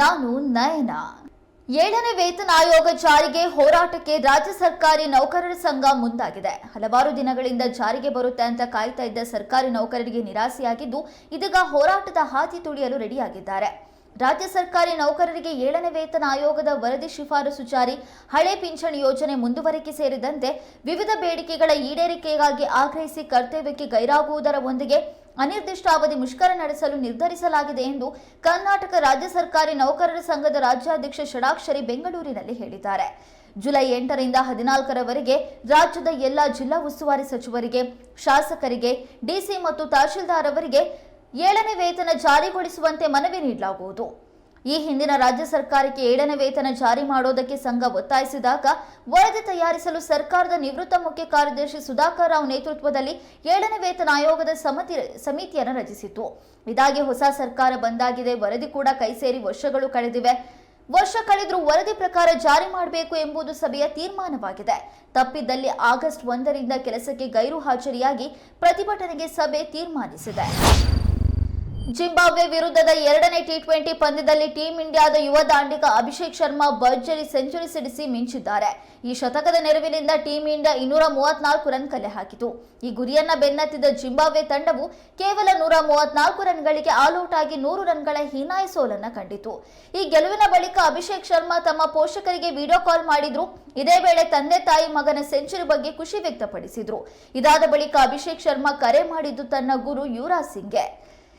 ನಾನು ನಯನ. ಏಳನೇ ವೇತನ ಆಯೋಗ ಜಾರಿಗೆ ಹೋರಾಟಕ್ಕೆ ರಾಜ್ಯ ಸರ್ಕಾರಿ ನೌಕರರ ಸಂಘ ಮುಂದಾಗಿದೆ. ಹಲವಾರು ದಿನಗಳಿಂದ ಜಾರಿಗೆ ಬರುತ್ತೆ ಅಂತ ಕಾಯ್ತಾ ಇದ್ದ ಸರ್ಕಾರಿ ನೌಕರರಿಗೆ ನಿರಾಸೆಯಾಗಿದ್ದು, ಇದೀಗ ಹೋರಾಟದ ಹಾದಿ ತುಳಿಯಲು ರೆಡಿಯಾಗಿದ್ದಾರೆ. ರಾಜ್ಯ ಸರ್ಕಾರಿ ನೌಕರರಿಗೆ ಏಳನೇ ವೇತನ ಆಯೋಗದ ವರದಿ ಶಿಫಾರಸು ಜಾರಿ, ಹಳೆ ಪಿಂಚಣಿ ಯೋಜನೆ ಮುಂದುವರಿಕೆ ಸೇರಿದಂತೆ ವಿವಿಧ ಬೇಡಿಕೆಗಳ ಈಡೇರಿಕೆಗಾಗಿ ಆಗ್ರಹಿಸಿ ಕರ್ತವ್ಯಕ್ಕೆ ಗೈರಾಗುವುದರ ಒಂದಿಗೆ ಅನಿರ್ದಿಷ್ಟಾವಧಿ ಮುಷ್ಕರ ನಡೆಸಲು ನಿರ್ಧರಿಸಲಾಗಿದೆ ಎಂದು ಕರ್ನಾಟಕ ರಾಜ್ಯ ಸರ್ಕಾರಿ ನೌಕರರ ಸಂಘದ ರಾಜ್ಯಾಧ್ಯಕ್ಷ ಷಡಾಕ್ಷರಿ ಬೆಂಗಳೂರಿನಲ್ಲಿ ಹೇಳಿದ್ದಾರೆ. ಜುಲೈ ಎಂಟರಿಂದ ಹದಿನಾಲ್ಕರವರೆಗೆ ರಾಜ್ಯದ ಎಲ್ಲ ಜಿಲ್ಲಾ ಉಸ್ತುವಾರಿ ಸಚಿವರಿಗೆ, ಶಾಸಕರಿಗೆ, ಡಿಸಿ ಮತ್ತು ತಹಶೀಲ್ದಾರ್ ಅವರಿಗೆ ಏಳನೇ ವೇತನ ಜಾರಿಗೊಳಿಸುವಂತೆ ಮನವಿ ನೀಡಲಾಗುವುದು. ಈ ಹಿಂದಿನ ರಾಜ್ಯ ಸರ್ಕಾರಕ್ಕೆ ಏಳನೇ ವೇತನ ಜಾರಿ ಮಾಡೋದಕ್ಕೆ ಸಂಘ ಒತ್ತಾಯಿಸಿದಾಗ ವರದಿ ತಯಾರಿಸಲು ಸರ್ಕಾರದ ನಿವೃತ್ತ ಮುಖ್ಯ ಕಾರ್ಯದರ್ಶಿ ಸುಧಾಕರ್ ರಾವ್ ನೇತೃತ್ವದಲ್ಲಿ ಏಳನೇ ವೇತನ ಆಯೋಗದ ಸಮಿತಿ ಸಮಿತಿಯನ್ನು ರಚಿಸಿತು ಇದಾಗಿ ಹೊಸ ಸರ್ಕಾರ ಬಂದಾಗಿದೆ. ವರದಿ ಕೂಡ ಕೈ ಸೇರಿ ವರ್ಷಗಳು ಕಳೆದಿವೆ. ವರ್ಷ ಕಳೆದರೂ ವರದಿ ಪ್ರಕಾರ ಜಾರಿ ಮಾಡಬೇಕು ಎಂಬುದು ಸಭೆಯ ತೀರ್ಮಾನವಾಗಿದೆ. ತಪ್ಪಿದ್ದಲ್ಲಿ ಆಗಸ್ಟ್ ಒಂದರಿಂದ ಕೆಲಸಕ್ಕೆ ಗೈರು ಹಾಜರಿಯಾಗಿ ಪ್ರತಿಭಟನೆಗೆ ಸಭೆ ತೀರ್ಮಾನಿಸಿದೆ. ಜಿಂಬಾಬ್ವೆ ವಿರುದ್ಧದ ಎರಡನೇ ಟಿ ಟ್ವೆಂಟಿ ಪಂದ್ಯದಲ್ಲಿ ಟೀಂ ಇಂಡಿಯಾದ ಯುವ ದಾಂಡಿಗ ಅಭಿಷೇಕ್ ಶರ್ಮಾ ಭರ್ಜರಿ ಸೆಂಚುರಿ ಸಿಡಿಸಿ ಮಿಂಚಿದ್ದಾರೆ. ಈ ಶತಕದ ನೆರವಿನಿಂದ ಟೀಂ ಇಂಡಿಯಾ ಇನ್ನೂರ ಮೂವತ್ನಾಲ್ಕು ರನ್ ಕಲೆ ಹಾಕಿತು. ಈ ಗುರಿಯನ್ನ ಬೆನ್ನತ್ತಿದ ಜಿಂಬಾಬ್ವೆ ತಂಡವು ಕೇವಲ ನೂರ ಮೂವತ್ನಾಲ್ಕು ರನ್ಗಳಿಗೆ ಆಲ್ಔಟ್ ಆಗಿ ನೂರು ರನ್ಗಳ ಹೀನಾಯ ಸೋಲನ್ನ ಕಂಡಿತು. ಈ ಗೆಲುವಿನ ಬಳಿಕ ಅಭಿಷೇಕ್ ಶರ್ಮಾ ತಮ್ಮ ಪೋಷಕರಿಗೆ ವಿಡಿಯೋ ಕಾಲ್ ಮಾಡಿದ್ರು. ಇದೇ ವೇಳೆ ತಂದೆ ತಾಯಿ ಮಗನ ಸೆಂಚುರಿ ಬಗ್ಗೆ ಖುಷಿ ವ್ಯಕ್ತಪಡಿಸಿದ್ರು. ಇದಾದ ಬಳಿಕ ಅಭಿಷೇಕ್ ಶರ್ಮಾ ಕರೆ ಮಾಡಿದ್ದು ತನ್ನ ಗುರು ಯುವರಾಜ್ ಸಿಂಗ್ಗೆ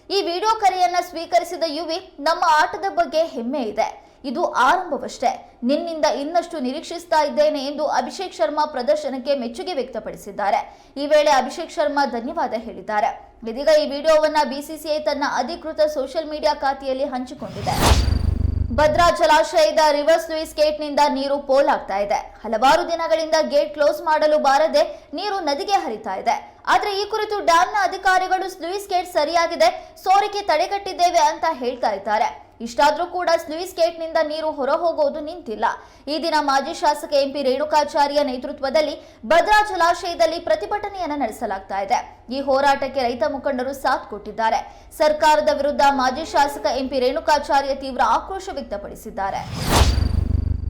ಈ ವಿಡಿಯೋ ಕರೆಯನ್ನ ಸ್ವೀಕರಿಸಿದ ಯುವಿ ನಮ್ಮ ಆಟದ ಬಗ್ಗೆ ಹೆಮ್ಮೆ ಇದೆ. ಇದು ಆರಂಭವಷ್ಟೇ. ನಿನ್ನಿಂದ ಇನ್ನಷ್ಟು ನಿರೀಕ್ಷಿಸ್ತಾ ಇದ್ದೇನೆ ಎಂದು ಅಭಿಷೇಕ್ ಶರ್ಮಾ ಪ್ರದರ್ಶನಕ್ಕೆ ಮೆಚ್ಚುಗೆ ವ್ಯಕ್ತಪಡಿಸಿದ್ದಾರೆ. ಈ ವೇಳೆ ಅಭಿಷೇಕ್ ಶರ್ಮಾ ಧನ್ಯವಾದ ಹೇಳಿದ್ದಾರೆ. ಇದೀಗ ಈ ವಿಡಿಯೋವನ್ನ ಬಿಸಿಸಿಐ ತನ್ನ ಅಧಿಕೃತ ಸೋಷಿಯಲ್ ಮೀಡಿಯಾ ಖಾತೆಯಲ್ಲಿ ಹಂಚಿಕೊಂಡಿದೆ. ಭದ್ರಾ ಜಲಾಶಯದ ರಿವರ್ಸ್ ಲೂಯಿಸ್ ಗೇಟ್ನಿಂದ ನೀರು ಪೋಲಾಗ್ತಾ ಇದೆ. ಹಲವಾರು ದಿನಗಳಿಂದ ಗೇಟ್ ಕ್ಲೋಸ್ ಮಾಡಲು ಬಾರದೆ ನೀರು ನದಿಗೆ ಹರಿತಾ ಇದೆ. ಆದ್ರೆ ಈ ಕುರಿತು ಡ್ಯಾಂನ ಅಧಿಕಾರಿಗಳು ಸ್ಲೂಯಿಸ್ ಗೇಟ್ ಸರಿಯಾಗಿದೆ, ಸೋರಿಕೆ ತಡೆಗಟ್ಟಿದ್ದೇವೆ ಅಂತ ಹೇಳ್ತಾ ಇದ್ದಾರೆ. ಇಷ್ಟಾದ್ರೂ ಕೂಡ ಸ್ಲೂಯಿಸ್ ಗೇಟ್ನಿಂದ ನೀರು ಹೊರಹೋಗೋದು ನಿಂತಿಲ್ಲ. ಈ ದಿನ ಮಾಜಿ ಶಾಸಕ ಎಂಪಿ ರೇಣುಕಾಚಾರ್ಯ ನೇತೃತ್ವದಲ್ಲಿ ಭದ್ರಾ ಜಲಾಶಯದಲ್ಲಿ ಪ್ರತಿಭಟನೆಯನ್ನು ನಡೆಸಲಾಗ್ತಾ ಇದೆ. ಈ ಹೋರಾಟಕ್ಕೆ ರೈತ ಮುಖಂಡರು ಸಾಥ್ ಕೊಟ್ಟಿದ್ದಾರೆ. ಸರ್ಕಾರದ ವಿರುದ್ಧ ಮಾಜಿ ಶಾಸಕ ಎಂಪಿ ರೇಣುಕಾಚಾರ್ಯ ತೀವ್ರ ಆಕ್ರೋಶ ವ್ಯಕ್ತಪಡಿಸಿದ್ದಾರೆ.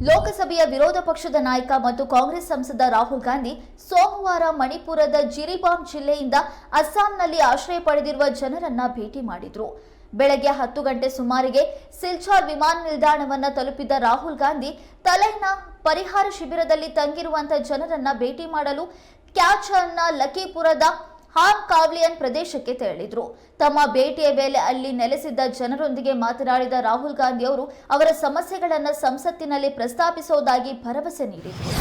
ಲೋಕಸಭೆಯ ವಿರೋಧ ಪಕ್ಷದ ನಾಯಕ ಮತ್ತು ಕಾಂಗ್ರೆಸ್ ಸಂಸದ ರಾಹುಲ್ ಗಾಂಧಿ ಸೋಮವಾರ ಮಣಿಪುರದ ಜಿರಿಬಾಮ್ ಜಿಲ್ಲೆಯಿಂದ ಅಸ್ಸಾಂನಲ್ಲಿ ಆಶ್ರಯ ಪಡೆದಿರುವ ಜನರನ್ನ ಭೇಟಿ ಮಾಡಿದ್ರು. ಬೆಳಗ್ಗೆ ಹತ್ತು ಗಂಟೆ ಸುಮಾರಿಗೆ ಸಿಲ್ಚಾರ್ ವಿಮಾನ ನಿಲ್ದಾಣವನ್ನು ತಲುಪಿದ ರಾಹುಲ್ ಗಾಂಧಿ, ತಲೈನ ಪರಿಹಾರ ಶಿಬಿರದಲ್ಲಿ ತಂಗಿರುವಂತಹ ಜನರನ್ನ ಭೇಟಿ ಮಾಡಲು ಕ್ಯಾಚರ್ನ ಲಖೀಪುರದ ಹಾನ್ ಕಾವ್ಲಿಯನ್ ಪ್ರದೇಶಕ್ಕೆ ತೆರಳಿದ್ರು. ತಮ್ಮ ಭೇಟಿಯ ವೇಳೆ ಅಲ್ಲಿ ನೆಲೆಸಿದ್ದ ಜನರೊಂದಿಗೆ ಮಾತನಾಡಿದ ರಾಹುಲ್ ಗಾಂಧಿ ಅವರು ಅವರ ಸಮಸ್ಯೆಗಳನ್ನು ಸಂಸತ್ತಿನಲ್ಲಿ ಪ್ರಸ್ತಾಪಿಸುವುದಾಗಿ ಭರವಸೆ ನೀಡಿದರು.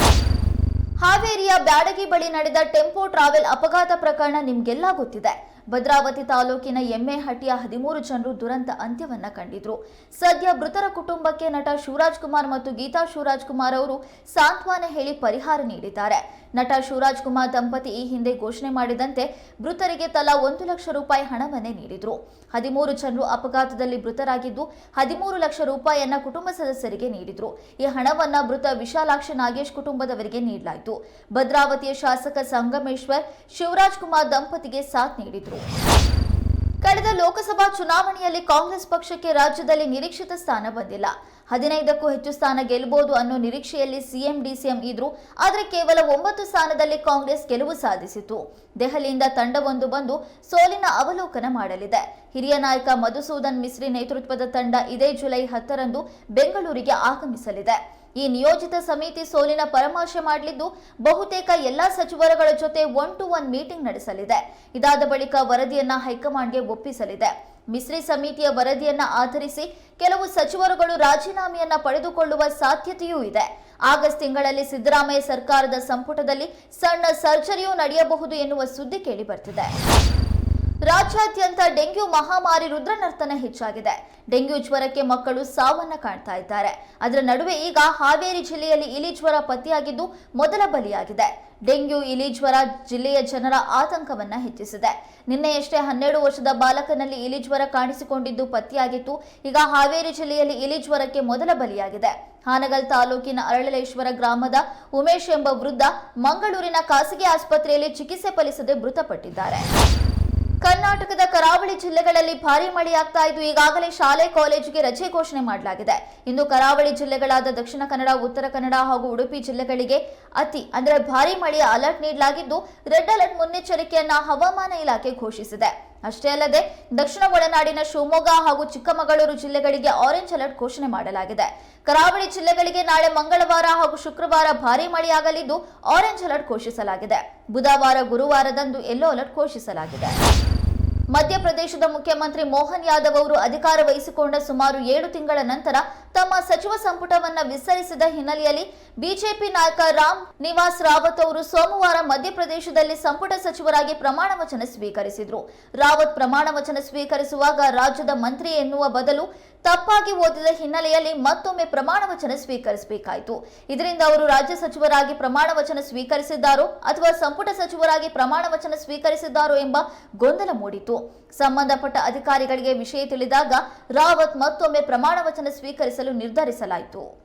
ಹಾವೇರಿಯ ಬ್ಯಾಡಗಿ ಬಳಿ ನಡೆದ ಟೆಂಪೋ ಟ್ರಾವೆಲ್ ಅಪಘಾತ ಪ್ರಕರಣ ನಿಮ್ಗೆಲ್ಲ ಗೊತ್ತಿದೆ. ಭದ್ರಾವತಿ ತಾಲೂಕಿನ ಎಮ್ಮೆಹಟ್ಟಿಯ ಹದಿಮೂರು ಜನರು ದುರಂತ ಅಂತ್ಯವನ್ನ ಕಂಡಿದ್ರು. ಸದ್ಯ ಮೃತರ ಕುಟುಂಬಕ್ಕೆ ನಟ ಶಿವರಾಜ್ ಕುಮಾರ್ ಮತ್ತು ಗೀತಾ ಶಿವರಾಜ್ ಕುಮಾರ್ ಅವರು ಸಾಂತ್ವನ ಹೇಳಿ ಪರಿಹಾರ ನೀಡಿದ್ದಾರೆ. ನಟ ಶಿವರಾಜ್ ಕುಮಾರ್ ದಂಪತಿ ಈ ಹಿಂದೆ ಘೋಷಣೆ ಮಾಡಿದಂತೆ ಮೃತರಿಗೆ ತಲಾ ಒಂದು ಲಕ್ಷ ರೂಪಾಯಿ ಹಣವನ್ನೇ ನೀಡಿದ್ರು. ಹದಿಮೂರು ಜನರು ಅಪಘಾತದಲ್ಲಿ ಮೃತರಾಗಿದ್ದು ಹದಿಮೂರು ಲಕ್ಷ ರೂಪಾಯಿಯನ್ನ ಕುಟುಂಬ ಸದಸ್ಯರಿಗೆ ನೀಡಿದ್ರು. ಈ ಹಣವನ್ನ ಮೃತ ವಿಶಾಲಾಕ್ಷ ನಾಗೇಶ್ ಕುಟುಂಬದವರಿಗೆ ನೀಡಲಾಯಿತು. ಭದ್ರಾವತಿಯ ಶಾಸಕ ಸಂಗಮೇಶ್ವರ್ ಶಿವರಾಜ್ ಕುಮಾರ್ ದಂಪತಿಗೆ ಸಾಥ್ ನೀಡಿದ್ರು. ಕಳೆದ ಲೋಕಸಭಾ ಚುನಾವಣೆಯಲ್ಲಿ ಕಾಂಗ್ರೆಸ್ ಪಕ್ಷಕ್ಕೆ ರಾಜ್ಯದಲ್ಲಿ ನಿರೀಕ್ಷಿತ ಸ್ಥಾನ ಬಂದಿಲ್ಲ. ಹದಿನೈದಕ್ಕೂ ಹೆಚ್ಚು ಸ್ಥಾನ ಗೆಲ್ಲಬಹುದು ಅನ್ನೋ ನಿರೀಕ್ಷೆಯಲ್ಲಿ ಸಿಎಂ, ಡಿಸಿಎಂ ಇದ್ರು, ಆದರೆ ಕೇವಲ ಒಂಬತ್ತು ಸ್ಥಾನದಲ್ಲಿ ಕಾಂಗ್ರೆಸ್ ಗೆಲುವು ಸಾಧಿಸಿತು. ದೆಹಲಿಯಿಂದ ತಂಡವೊಂದು ಬಂದು ಸೋಲಿನ ಅವಲೋಕನ ಮಾಡಲಿದೆ. ಹಿರಿಯ ನಾಯಕ ಮಧುಸೂದನ್ ಮಿಸ್ರಿ ನೇತೃತ್ವದ ತಂಡ ಇದೇ ಜುಲೈ ಹತ್ತರಂದು ಬೆಂಗಳೂರಿಗೆ ಆಗಮಿಸಲಿದೆ. ಈ ನಿಯೋಜಿತ ಸಮಿತಿ ಸೋಲಿನ ಪರಾಮರ್ಶೆ ಮಾಡಲಿದ್ದು, ಬಹುತೇಕ ಎಲ್ಲಾ ಸಚಿವರುಗಳ ಜೊತೆ ಒನ್ ಟು ಒನ್ ಮೀಟಿಂಗ್ ನಡೆಸಲಿದೆ. ಇದಾದ ಬಳಿಕ ವರದಿಯನ್ನ ಹೈಕಮಾಂಡ್ಗೆ ಒಪ್ಪಿಸಲಿದೆ. ಮಿಸ್ರಿ ಸಮಿತಿಯ ವರದಿಯನ್ನ ಆಧರಿಸಿ ಕೆಲವು ಸಚಿವರುಗಳು ರಾಜೀನಾಮೆಯನ್ನ ಪಡೆದುಕೊಳ್ಳುವ ಸಾಧ್ಯತೆಯೂ ಇದೆ. ಆಗಸ್ಟ್ ತಿಂಗಳಲ್ಲಿ ಸಿದ್ದರಾಮಯ್ಯ ಸರ್ಕಾರದ ಸಂಪುಟದಲ್ಲಿ ಸಣ್ಣ ಸರ್ಜರಿಯೂ ನಡೆಯಬಹುದು ಎನ್ನುವ ಸುದ್ದಿ ಕೇಳಿ ಬರ್ತಿದೆ ರಾಜ್ಯಾದ್ಯಂತ ಡೆಂಗ್ಯೂ ಮಹಾಮಾರಿ ರುದ್ರನರ್ತನ ಹೆಚ್ಚಾಗಿದೆ. ಡೆಂಗ್ಯೂ ಜ್ವರಕ್ಕೆ ಮಕ್ಕಳು ಸಾವನ್ನ ಕಾಣ್ತಾ ಇದ್ದಾರೆ. ಅದರ ನಡುವೆ ಈಗ ಹಾವೇರಿ ಜಿಲ್ಲೆಯಲ್ಲಿ ಇಲಿ ಜ್ವರ ಪತ್ತೆಯಾಗಿದ್ದು ಮೊದಲ ಬಲಿಯಾಗಿದೆ. ಡೆಂಗ್ಯೂ ಇಲಿ ಜ್ವರ ಜಿಲ್ಲೆಯ ಜನರ ಆತಂಕವನ್ನ ಹೆಚ್ಚಿಸಿದೆ. ನಿನ್ನೆಯಷ್ಟೇ ಹನ್ನೆರಡು ವರ್ಷದ ಬಾಲಕನಲ್ಲಿ ಇಲಿ ಜ್ವರ ಕಾಣಿಸಿಕೊಂಡಿದ್ದು ಪತ್ತೆಯಾಗಿತ್ತು. ಈಗ ಹಾವೇರಿ ಜಿಲ್ಲೆಯಲ್ಲಿ ಇಲಿ ಜ್ವರಕ್ಕೆ ಮೊದಲ ಬಲಿಯಾಗಿದೆ. ಹಾನಗಲ್ ತಾಲೂಕಿನ ಅರಳಲೇಶ್ವರ ಗ್ರಾಮದ ಉಮೇಶ್ ಎಂಬ ವೃದ್ಧ ಮಂಗಳೂರಿನ ಖಾಸಗಿ ಆಸ್ಪತ್ರೆಯಲ್ಲಿ ಚಿಕಿತ್ಸೆ ಫಲಿಸದೆ ಮೃತಪಟ್ಟಿದ್ದಾರೆ. ಕರ್ನಾಟಕದ ಕರಾವಳಿ ಜಿಲ್ಲೆಗಳಲ್ಲಿ ಭಾರಿ ಮಳೆಯಾಗ್ತಾ ಇದ್ದು, ಈಗಾಗಲೇ ಶಾಲೆ, ಕಾಲೇಜಿಗೆ ರಜೆ ಘೋಷಣೆ ಮಾಡಲಾಗಿದೆ. ಇಂದು ಕರಾವಳಿ ಜಿಲ್ಲೆಗಳಾದ ದಕ್ಷಿಣ ಕನ್ನಡ, ಉತ್ತರ ಕನ್ನಡ ಹಾಗೂ ಉಡುಪಿ ಜಿಲ್ಲೆಗಳಿಗೆ ಅತಿ, ಅಂದರೆ ಭಾರಿ ಮಳೆಯ ಅಲರ್ಟ್ ನೀಡಲಾಗಿದ್ದು, ರೆಡ್ ಅಲರ್ಟ್ ಮುನ್ನೆಚ್ಚರಿಕೆಯನ್ನ ಹವಾಮಾನ ಇಲಾಖೆ ಘೋಷಿಸಿದೆ. ಅಷ್ಟೇ ಅಲ್ಲದೆ, ದಕ್ಷಿಣ ಒಳನಾಡಿನ ಶಿವಮೊಗ್ಗ ಹಾಗೂ ಚಿಕ್ಕಮಗಳೂರು ಜಿಲ್ಲೆಗಳಿಗೆ ಆರೆಂಜ್ ಅಲರ್ಟ್ ಘೋಷಣೆ ಮಾಡಲಾಗಿದೆ. ಕರಾವಳಿ ಜಿಲ್ಲೆಗಳಿಗೆ ನಾಳೆ ಮಂಗಳವಾರ ಹಾಗೂ ಶುಕ್ರವಾರ ಭಾರಿ ಮಳೆಯಾಗಲಿದ್ದು ಆರೆಂಜ್ ಅಲರ್ಟ್ ಘೋಷಿಸಲಾಗಿದೆ. ಬುಧವಾರ, ಗುರುವಾರದಂದು ಯೆಲ್ಲೋ ಅಲರ್ಟ್ ಘೋಷಿಸಲಾಗಿದೆ. ಮಧ್ಯಪ್ರದೇಶದ ಮುಖ್ಯಮಂತ್ರಿ ಮೋಹನ್ ಯಾದವ್ ಅವರು ಅಧಿಕಾರ ವಹಿಸಿಕೊಂಡ ಸುಮಾರು ಏಳು ತಿಂಗಳ ನಂತರ ತಮ್ಮ ಸಚಿವ ಸಂಪುಟವನ್ನ ವಿಸ್ತರಿಸಿದ ಹಿನ್ನೆಲೆಯಲ್ಲಿ ಬಿಜೆಪಿ ನಾಯಕ ರಾಮ್ ನಿವಾಸ್ ರಾವತ್ ಅವರು ಸೋಮವಾರ ಮಧ್ಯಪ್ರದೇಶದಲ್ಲಿ ಸಂಪುಟ ಸಚಿವರಾಗಿ ಪ್ರಮಾಣ ವಚನ ಸ್ವೀಕರಿಸಿದ್ರು. ರಾವತ್ ಪ್ರಮಾಣ ವಚನ ಸ್ವೀಕರಿಸುವಾಗ ರಾಜ್ಯದ ಮಂತ್ರಿ ಎನ್ನುವ ಬದಲು ತಪ್ಪಾಗಿ ಓದಿದ ಹಿನ್ನೆಲೆಯಲ್ಲಿ ಮತ್ತೊಮ್ಮೆ ಪ್ರಮಾಣ ವಚನ ಸ್ವೀಕರಿಸಬೇಕಾಯಿತು. ಇದರಿಂದ ಅವರು ರಾಜ್ಯ ಸಚಿವರಾಗಿ ಪ್ರಮಾಣ ವಚನ ಸ್ವೀಕರಿಸಿದ್ದಾರೋ ಅಥವಾ ಸಂಪುಟ ಸಚಿವರಾಗಿ ಪ್ರಮಾಣ ವಚನ ಸ್ವೀಕರಿಸಿದ್ದಾರೋ ಎಂಬ ಗೊಂದಲ ಮೂಡಿತು. ಸಂಬಂಧಪಟ್ಟ ಅಧಿಕಾರಿಗಳಿಗೆ ವಿಷಯ ತಿಳಿದಾಗ ರಾವತ್ ಮತ್ತೊಮ್ಮೆ ಪ್ರಮಾಣ ವಚನ ಸ್ವೀಕರಿಸಲು ನಿರ್ಧರಿಸಲಾಯಿತು.